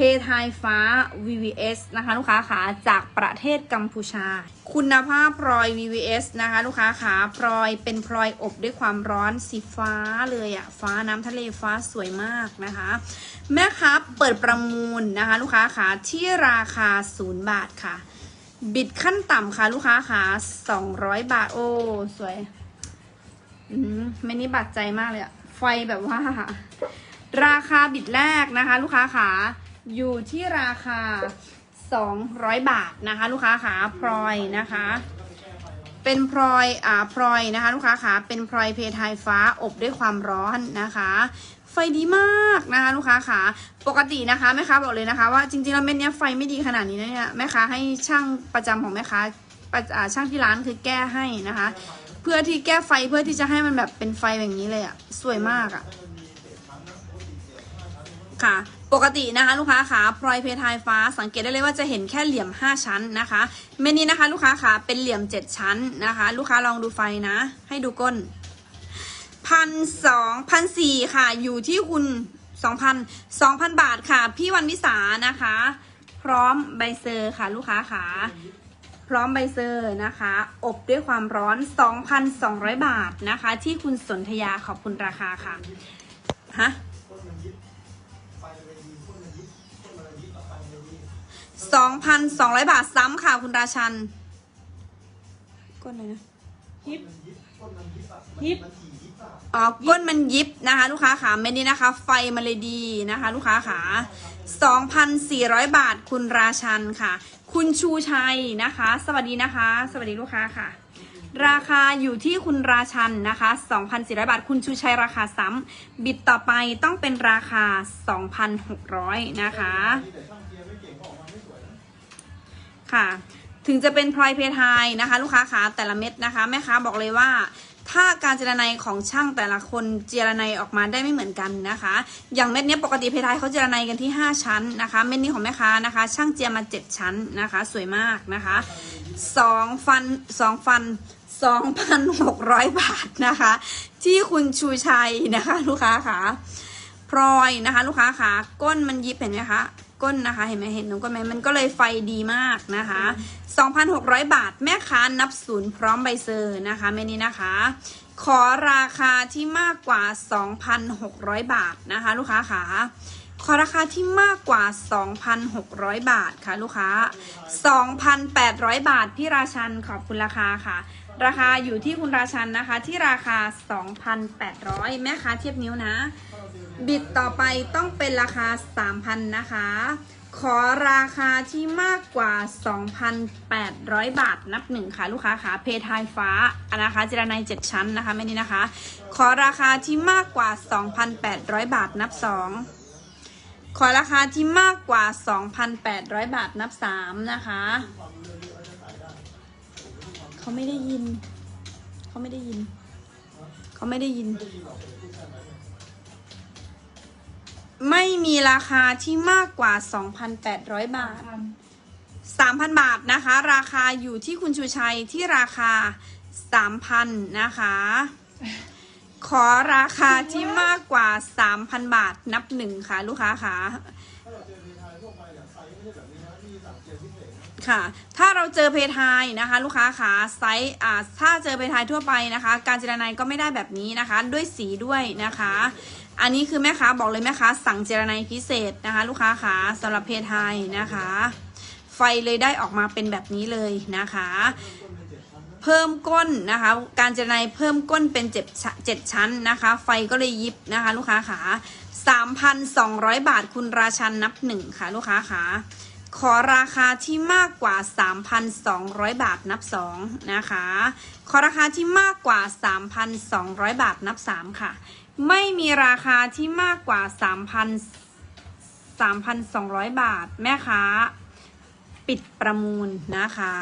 เพทายฟ้า VVS นะคะลูกค้าขาจากประเทศกัมพูชา คุณภาพพลอย VVS นะคะลูกค้าขาพลอยเป็นพลอยอบด้วยความร้อนสีฟ้าเลยอะฟ้าน้ำทะเลฟ้าสวยมากนะคะ แม่ค้าเปิดประมูลนะคะลูกค้าขาที่ราคา 0 บาทค่ะ บิดขั้นต่ำค่ะลูกค้าขา200 บาท โอ้ สวยอืมไม่นี่บาดใจมากเลยอะไฟแบบว่า ราคาบิดแรกนะคะ ลูกค้าขา อยู่ที่ราคา 200 บาทนะคะ ลูกค้าขาพลอยนะคะ เป็นพลอยอ่าพลอยนะคะ ลูกค้าขาเป็นพลอยเพทายฟ้าอบด้วยความร้อนนะคะ ไฟดีมากนะคะลูกค้าขาปกตินะคะแม่ค้าบอกเลยนะคะ ว่าจริงๆแล้วเม็ดเนี้ยไฟไม่ดีขนาดนี้นะเนี่ยแม่ค้าให้ช่างประจำของแม่ค้าประอ่าช่างที่ร้านคือแก้ให้นะคะ เพื่อที่แก้ไฟเพื่อที่จะให้มันแบบเป็นไฟแบบนี้เลยอะสวยมากอะค่ะ ปกตินะคะลูกค้าขาพลอยเพทายฟ้าสังเกตได้เลยว่าจะเห็นแค่เหลี่ยม 5 ชั้นนะคะเมนนี้นะคะ ลูกค้าขาเป็นเหลี่ยม 7 ชั้นนะคะ ลูกค้าลองดูไฟนะ ให้ดูก้นพันสองพันสี่ค่ะ อยู่ที่คุณสองพันสองพันบาทค่ะ พี่วันวิสานะคะ พร้อมใบเซอร์ค่ะ ลูกค้าขาพร้อมใบเซอร์นะคะ อบด้วยความร้อน 2,200 บาทนะคะ ที่คุณสนธยาขอบคุณราคาค่ะฮะ 2,200บาทซ้ำค่ะคุณราชันก้นเลยนะฮิปฮิปอ๋อก้นมันยิบนะคะ ลูกค้าขาเม็ดนี้นะคะ ไฟมันเลยดีนะคะ ลูกค้าขา2,400 บาทคุณราชันค่ะ คุณชูชัยนะคะ สวัสดีนะคะ สวัสดีลูกค้าค่ะ ราคาอยู่ที่คุณราชันนะคะ2,400 บาท คุณชูชัยราคาซ้ำบิดต่อไปต้องเป็นราคา 2,600 นะคะ ค่ะ ถึงจะเป็นพลอยเพทายนะคะ ลูกค้าขาแต่ละเม็ดนะคะ แม่ค้าบอกเลยว่าถ้าการเจรไนของช่างแต่ละคนเจรไนออกมาได้ไม่เหมือนกันนะคะ อย่างเม็ดนี้ปกติเพทายเขาเจรไนกันที่ 5 ชั้นนะคะ เม็ดนี้ของแม่ค้านะคะ ช่างเจียมา 7 ชั้นนะคะ สวยมากนะคะ 2 ฟัน 2 ฟัน 2,600 บาทนะคะ ที่คุณชูชัยนะคะ ลูกค้าขาพลอยนะคะ ลูกค้าขาก้นมันยิบเห็นไหมคะก้นนะคะ เห็นไหมเห็นตรงก้นไหมมันก็เลยไฟดีมากนะคะ 2,600 บาทแม่ค้านับศูนย์พร้อมใบเซอร์นะคะเมนี้นะคะ ขอราคาที่มากกว่า 2,600 บาทนะคะ ลูกค้าขาขอราคาที่มากกว่า 2,600 บาทค่ะ ลูกค้า 2,800 บาท พี่ราชันขอบคุณราคาค่ะ ราคาอยู่ที่คุณราชันนะคะที่ราคา 2,800 แม่ค้าเทียบนิ้วนะ บิดต่อไปต้องเป็นราคา 3,000 นะคะ ขอราคาที่มากกว่า 2,800 บาทนับหนึ่งค่ะ ลูกค้าค่ะเพทายฟ้านะคะเจรไน7ชั้นนะคะไม่นี้นะคะ ขอราคาที่มากกว่า 2,800 บาทนับ 2 ขอราคาที่มากกว่า 2,800 บาทนับ 3 นะคะ เขาไม่ได้ยิน เขาไม่ได้ยิน เขาไม่ได้ยิน ไม่มีราคาที่มากกว่า 2,800 บาท 3,000 บาทนะคะ ราคาอยู่ที่คุณชูชัยที่ราคา 3,000 นะคะ ขอราคาที่มากกว่า 3,000 บาทนับหนึ่งค่ะ ลูกค้าค่ะ ค่ะ ถ้าเราเจอเพทายนะคะ ลูกค้าขาไซส์อ่าถ้าเจอเพทายทั่วไปนะคะ การเจรไนก็ไม่ได้แบบนี้นะคะ ด้วยสีด้วยนะคะ อันนี้คือแม่ค้าบอกเลยแม่ค้าสั่งเจรไนพิเศษนะคะ ลูกค้าขาสำหรับเพทายนะคะ ไฟเลยได้ออกมาเป็นแบบนี้เลยนะคะ เพิ่มก้นนะคะ การเจรไนเพิ่มก้นเป็นเจ็ดเจ็ดชั้นนะคะ ไฟก็เลยยิบนะคะ ลูกค้าขา 3,200 บาทคุณราชันนับหนึ่งค่ะลูกค้าขาขอราคาที่มากกว่า 3,200 บาทนับ2นะคะ ขอราคาที่มากกว่า 3,200 บาทนับ 3 ค่ะ ไม่มีราคาที่มากกว่า 3,000 3,200 บาท แม่ค้า ปิดประมูลนะคะ